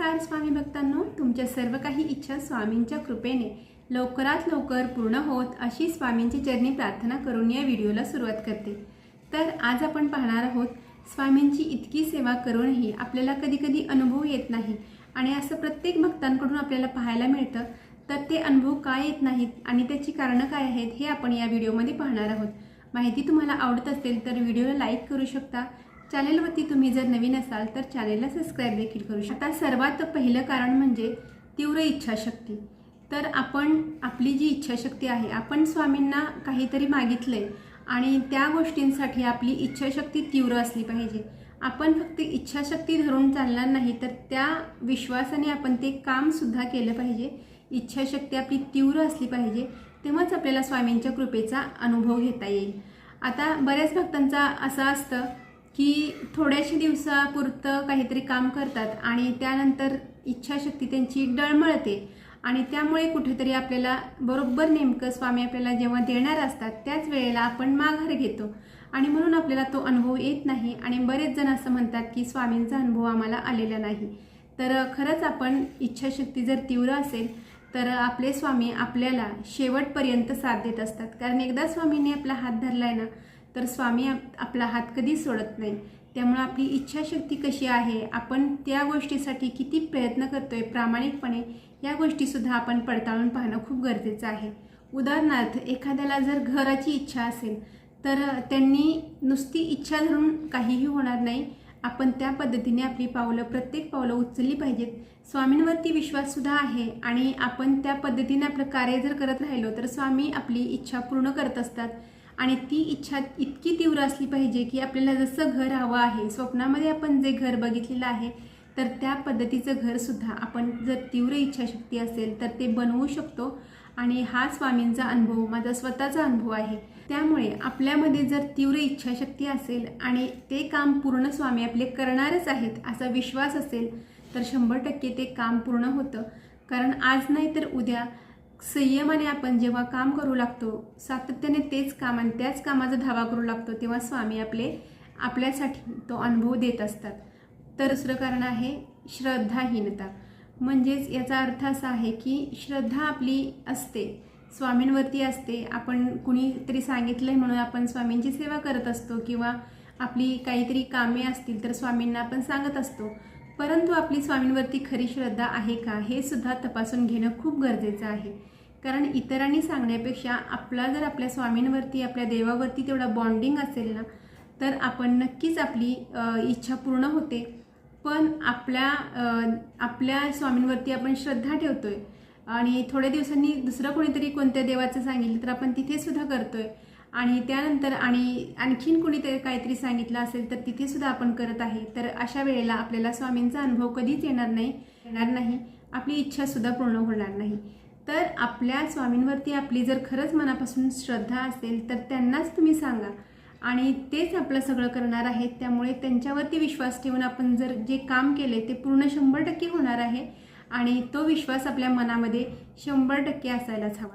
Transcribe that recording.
नमस्कार स्वामी भक्तांनो. तुमच्या सर्व काही इच्छा स्वामींच्या कृपेने लवकरात लवकर पूर्ण होत अशी स्वामींची चरणी प्रार्थना करून या व्हिडिओला सुरुवात करते. तर आज आपण पाहणार आहोत स्वामींची इतकी सेवा करूनही आपल्याला कधीकधी अनुभव येत नाही आणि असं प्रत्येक भक्तांकडून आपल्याला पाहायला मिळतं तर ते अनुभव काय येत नाहीत आणि त्याची कारणं काय आहेत हे आपण या व्हिडिओमध्ये पाहणार आहोत. माहिती तुम्हाला आवडत असेल तर व्हिडिओला लाईक करू शकता चॅनेलवरती तुम्ही जर नवीन असाल तर चॅनेलला सबस्क्राईब देखील करू शकता. सर्वात पहिलं कारण म्हणजे तीव्र इच्छाशक्ती. तर आपण आपली जी इच्छाशक्ती आहे आपण स्वामींना काहीतरी मागितलंय आणि त्या गोष्टींसाठी आपली इच्छाशक्ती तीव्र असली पाहिजे. आपण फक्त इच्छाशक्ती धरून चालणार नाही तर त्या विश्वासाने आपण ते कामसुद्धा केलं पाहिजे. इच्छाशक्ती आपली तीव्र असली पाहिजे तेव्हाच आपल्याला स्वामींच्या कृपेचा अनुभव घेता येईल. आता बऱ्याच भक्तांचा असं असतं की थोड्याशे दिवसापुरतं काहीतरी काम करतात आणि त्यानंतर इच्छाशक्ती त्यांची डळमळते. आणि त्यामुळे कुठेतरी आपल्याला बरोबर नेमकं स्वामी आपल्याला जेव्हा देणार असतात त्याच वेळेला आपण माघार घेतो. आणि म्हणून आपल्याला तो अनुभव येत नाही. आणि बरेच जण असं म्हणतात की स्वामींचा अनुभव आम्हाला आलेला नाही. तर खरंच आपण इच्छाशक्ती जर तीव्र असेल तर आपले स्वामी आपल्याला शेवटपर्यंत साथ देत असतात. कारण एकदा स्वामींनी आपला हात धरलाय ना तर स्वामी आप- आपला हात कधीच सोडत नाही. त्यामुळे आपली इच्छाशक्ती कशी आहे आपण त्या गोष्टीसाठी किती प्रयत्न करतोय प्रामाणिकपणे या गोष्टीसुद्धा आपण पडताळून पाहणं खूप गरजेचं आहे. उदाहरणार्थ एखाद्याला जर घराची इच्छा असेल तर त्यांनी नुसती इच्छा धरून काहीही होणार नाही. आपण त्या पद्धतीने आपली पावलं प्रत्येक पावलं उचलली पाहिजेत. स्वामींवरती विश्वाससुद्धा आहे आणि आपण त्या पद्धतीने आपलं कार्य जर करत राहिलो तर स्वामी आपली इच्छा पूर्ण करत असतात. आणि ती इच्छा इतकी तीव्र असली पाहिजे की आपल्याला जसं घर हवं आहे स्वप्नामध्ये आपण जे घर बघितलेलं आहे तर त्या पद्धतीचं घरसुद्धा आपण जर तीव्र इच्छाशक्ती असेल तर ते बनवू शकतो. आणि हा स्वामींचा अनुभव माझा स्वतःचा अनुभव आहे. त्यामुळे आपल्यामध्ये जर तीव्र इच्छाशक्ती असेल आणि ते काम पूर्ण स्वामी आपले करणारच आहेत असा विश्वास असेल तर शंभर टक्के ते काम पूर्ण होतं. कारण आज नाही तर उद्या संयमाने आपण जेव्हा काम करू लागतो सातत्याने तेच काम आणि त्याच कामाचा धावा करू लागतो तेव्हा स्वामी आपले आपल्यासाठी तो अनुभव देत असतात. तर दुसरं कारण आहे श्रद्धाहीनता. म्हणजेच याचा अर्थ असा आहे की श्रद्धा आपली असते स्वामींवरती असते. आपण कुणीतरी सांगितलंय म्हणून आपण स्वामींची सेवा करत असतो किंवा आपली काहीतरी कामे असतील तर स्वामींना आपण सांगत असतो. परंतु आपली स्वामींवरती खरी श्रद्धा आहे का हे सुद्धा तपासून घेणं खूप गरजेचं आहे. कारण इतरांनी सांगण्यापेक्षा आपला जर आपल्या स्वामींवरती आपल्या देवावरती तेवढा बॉन्डिंग असेल ना तर आपण नक्कीच आपली इच्छा पूर्ण होते. पण आपल्या आपल्या स्वामींवरती आपण श्रद्धा ठेवतोय. आणि थोड्या दिवसांनी दुसरं कोणीतरी कोणत्या देवाचं सांगितलं तर आपण तिथेसुद्धा करतो करतोय. आणि त्यानंतर आणि आणखीन कुणीतरी काहीतरी सांगितलं असेल तर तिथे सुद्धा आपण करत आहे. तर अशा वेळेला आपल्याला स्वामींचा अनुभव कधीच येणार नाही येणार नाही. आपली इच्छा सुद्धा पूर्ण होणार नाही. तर आपल्या स्वामींवरती आपली जर खरंच मनापासून श्रद्धा असेल तर त्यांनाच तुम्ही सांगा. आणि तेच आपलं सगळं करणार आहेत त्यामुळे त्यांच्यावरती विश्वास ठेवून आपण जर जे काम केले ते पूर्ण शंभर टक्के होणार आहे. आणि तो विश्वास आपल्या मनामध्ये शंभर टक्के असायलाच हवा.